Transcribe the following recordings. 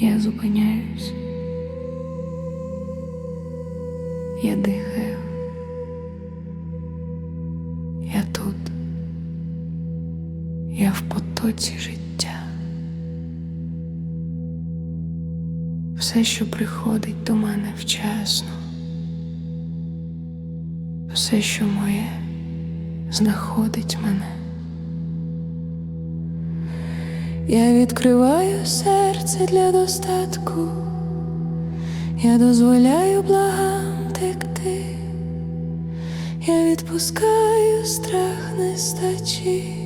Я зупиняюсь. Я дихаю. Я тут. Я в потоці життя. Все, що приходить до мене вчасно. Все, що моє, знаходить мене. Я відкриваю серце для достатку, я дозволяю благам текти, я відпускаю страх нестачі.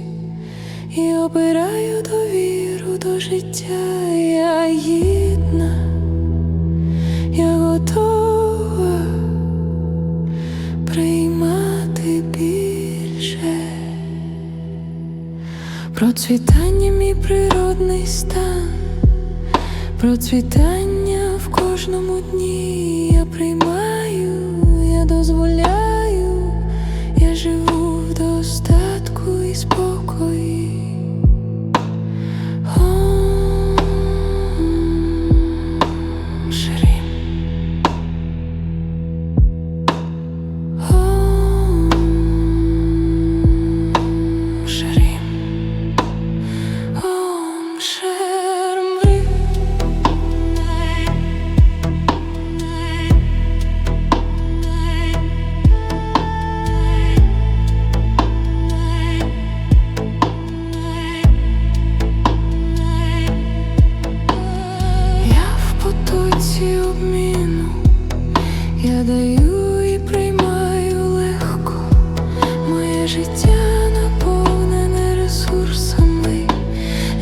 І обираю довіру до життя. Я гідна, Процвітання мій природний стан, процвітання в кожному дні я приймаю, я дозволяю, я даю і приймаю легко. Моє життя наповнене ресурсами,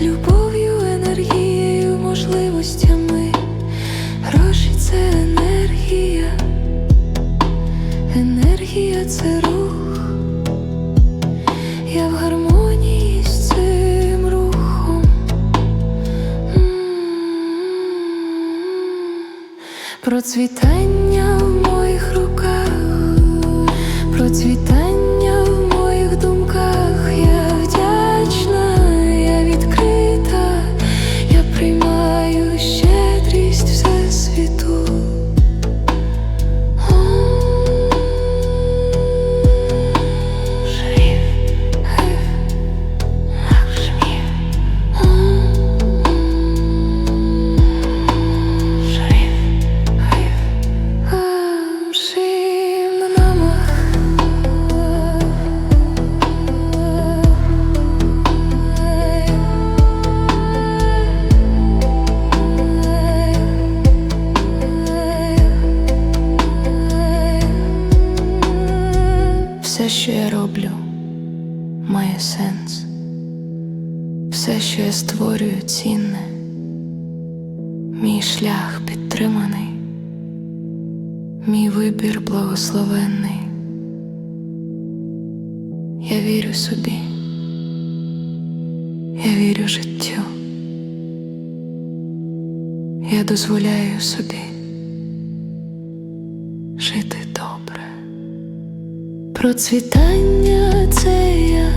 любов'ю, енергією, можливостями. Гроші це енергія, енергія це рух. Я в гармонії з цим рухом. Процвітання що я роблю, має сенс. Все, що я створюю, цінне. Мій шлях підтриманий, мій вибір благословенний. Я вірю собі, я вірю життю. Я дозволяю собі жити. Процвітання це я,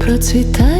процвітання